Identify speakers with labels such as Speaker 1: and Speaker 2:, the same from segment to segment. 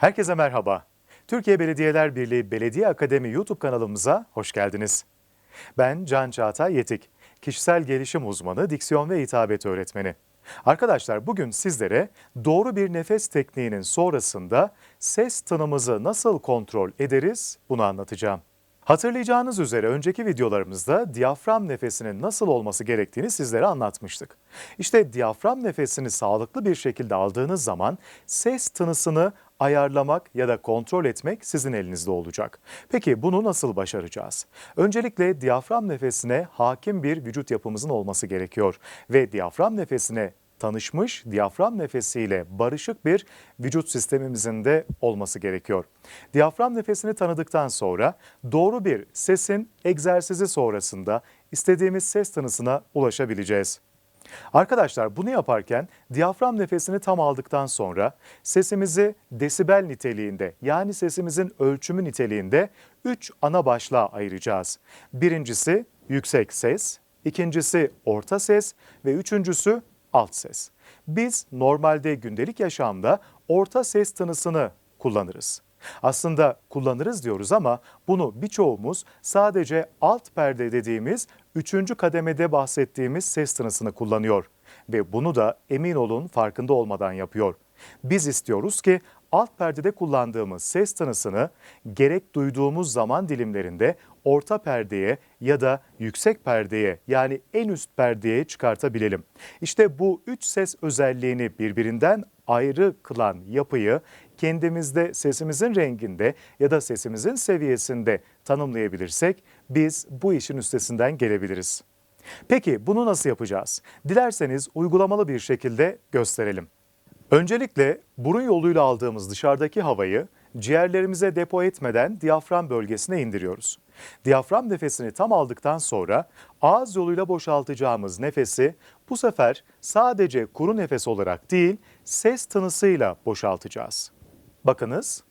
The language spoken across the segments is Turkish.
Speaker 1: Herkese merhaba. Türkiye Belediyeler Birliği Belediye Akademi YouTube kanalımıza hoş geldiniz. Ben Can Çağatay Yetik, kişisel gelişim uzmanı, diksiyon ve hitabet öğretmeni. Arkadaşlar bugün sizlere doğru bir nefes tekniğinin sonrasında ses tınımızı nasıl kontrol ederiz bunu anlatacağım. Hatırlayacağınız üzere önceki videolarımızda diyafram nefesinin nasıl olması gerektiğini sizlere anlatmıştık. İşte diyafram nefesini sağlıklı bir şekilde aldığınız zaman ses tınısını ayarlamak ya da kontrol etmek sizin elinizde olacak. Peki bunu nasıl başaracağız? Öncelikle diyafram nefesine hakim bir vücut yapımızın olması gerekiyor ve diyafram nefesine tanışmış diyafram nefesiyle barışık bir vücut sistemimizin de olması gerekiyor. Diyafram nefesini tanıdıktan sonra doğru bir sesin egzersizi sonrasında istediğimiz ses tınısına ulaşabileceğiz. Arkadaşlar bunu yaparken diyafram nefesini tam aldıktan sonra sesimizi desibel niteliğinde yani sesimizin ölçümü niteliğinde 3 ana başlığa ayıracağız. Birincisi yüksek ses, ikincisi orta ses ve üçüncüsü alt ses. Biz normalde gündelik yaşamda orta ses tınısını kullanırız. Aslında kullanırız diyoruz ama bunu birçoğumuz sadece alt perde dediğimiz üçüncü kademede bahsettiğimiz ses tınısını kullanıyor. Ve bunu da emin olun farkında olmadan yapıyor. Biz istiyoruz ki alt perdede kullandığımız ses tınısını gerek duyduğumuz zaman dilimlerinde orta perdeye ya da yüksek perdeye yani en üst perdeye çıkartabilelim. İşte bu üç ses özelliğini birbirinden ayrı kılan yapıyı kendimizde sesimizin renginde ya da sesimizin seviyesinde tanımlayabilirsek biz bu işin üstesinden gelebiliriz. Peki bunu nasıl yapacağız? Dilerseniz uygulamalı bir şekilde gösterelim. Öncelikle burun yoluyla aldığımız dışarıdaki havayı ciğerlerimize depo etmeden diyafram bölgesine indiriyoruz. Diyafram nefesini tam aldıktan sonra ağız yoluyla boşaltacağımız nefesi bu sefer sadece kuru nefes olarak değil ses tınısıyla boşaltacağız. Bakınız.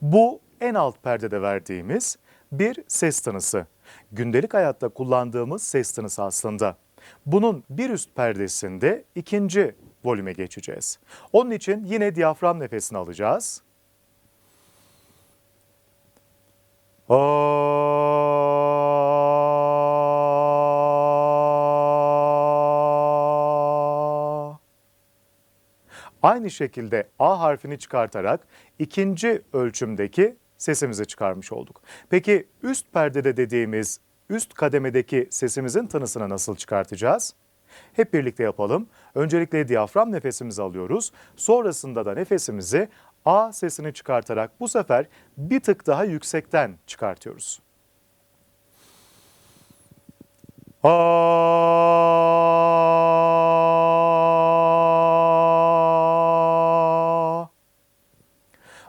Speaker 1: Bu en alt perdede verdiğimiz bir ses tınısı. Gündelik hayatta kullandığımız ses tınısı aslında. Bunun bir üst perdesinde ikinci volüme geçeceğiz. Onun için yine diyafram nefesini alacağız. Aynı şekilde A harfini çıkartarak ikinci ölçümdeki sesimizi çıkarmış olduk. Peki üst perdede dediğimiz üst kademedeki sesimizin tınısını nasıl çıkartacağız? Hep birlikte yapalım. Öncelikle diyafram nefesimizi alıyoruz. Sonrasında da nefesimizi A sesini çıkartarak bu sefer bir tık daha yüksekten çıkartıyoruz. A.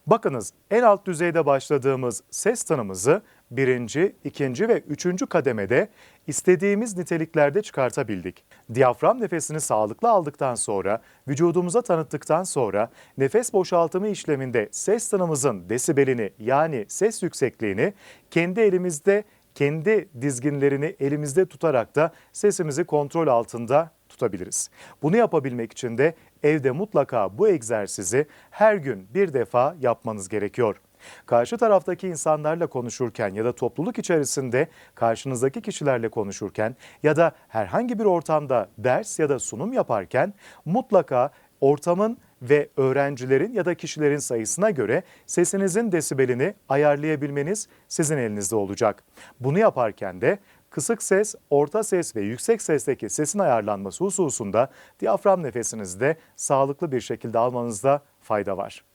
Speaker 1: Bakınız en alt düzeyde başladığımız ses tanımızı birinci, ikinci ve üçüncü kademede istediğimiz niteliklerde çıkartabildik. Diyafram nefesini sağlıklı aldıktan sonra, vücudumuza tanıttıktan sonra nefes boşaltımı işleminde ses tanımızın desibelini yani ses yüksekliğini kendi elimizde kendi dizginlerini elimizde tutarak da sesimizi kontrol altında tutabiliriz. Bunu yapabilmek için de evde mutlaka bu egzersizi her gün bir defa yapmanız gerekiyor. Karşı taraftaki insanlarla konuşurken ya da topluluk içerisinde karşınızdaki kişilerle konuşurken ya da herhangi bir ortamda ders ya da sunum yaparken mutlaka ortamın ve öğrencilerin ya da kişilerin sayısına göre sesinizin desibelini ayarlayabilmeniz sizin elinizde olacak. Bunu yaparken de kısık ses, orta ses ve yüksek sesteki sesin ayarlanması hususunda diyafram nefesinizi de sağlıklı bir şekilde almanızda fayda var.